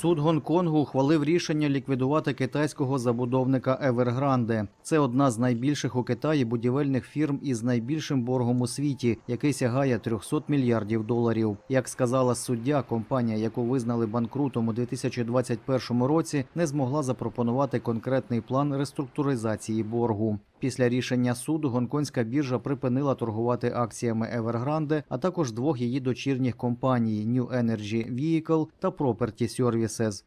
Суд Гонконгу ухвалив рішення ліквідувати китайського забудовника Evergrande. Це одна з найбільших у Китаї будівельних фірм із найбільшим боргом у світі, який сягає 300 мільярдів доларів. Як сказала суддя, компанія, яку визнали банкрутом у 2021 році, не змогла запропонувати конкретний план реструктуризації боргу. Після рішення суду гонконгська біржа припинила торгувати акціями Evergrande, а також двох її дочірніх компаній New Energy Vehicle та Property Services.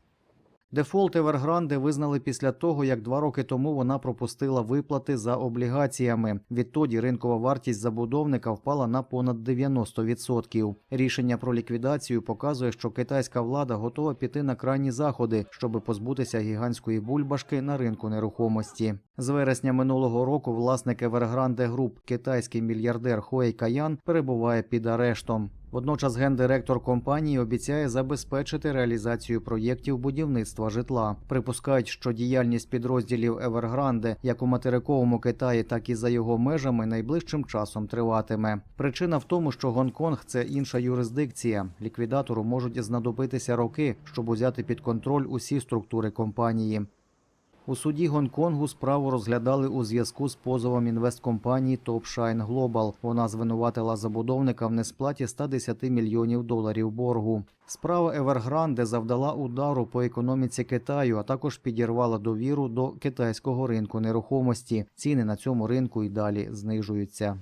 Дефолт Evergrande визнали після того, як два роки тому вона пропустила виплати за облігаціями. Відтоді ринкова вартість забудовника впала на понад 90%. Рішення про ліквідацію показує, що китайська влада готова піти на крайні заходи, щоб позбутися гігантської бульбашки на ринку нерухомості. З вересня минулого року власник Evergrande Group, китайський мільярдер Хуей Каян, перебуває під арештом. Водночас гендиректор компанії обіцяє забезпечити реалізацію проєктів будівництва житла. Припускають, що діяльність підрозділів Evergrande як у материковому Китаї, так і за його межами найближчим часом триватиме. Причина в тому, що Гонконг це інша юрисдикція. Ліквідатору можуть знадобитися роки, щоб узяти під контроль усі структури компанії. У суді Гонконгу справу розглядали у зв'язку з позовом інвесткомпанії Top Shine Global. Вона звинуватила забудовника в несплаті 110 мільйонів доларів боргу. Справа Evergrande завдала удару по економіці Китаю, а також підірвала довіру до китайського ринку нерухомості. Ціни на цьому ринку й далі знижуються.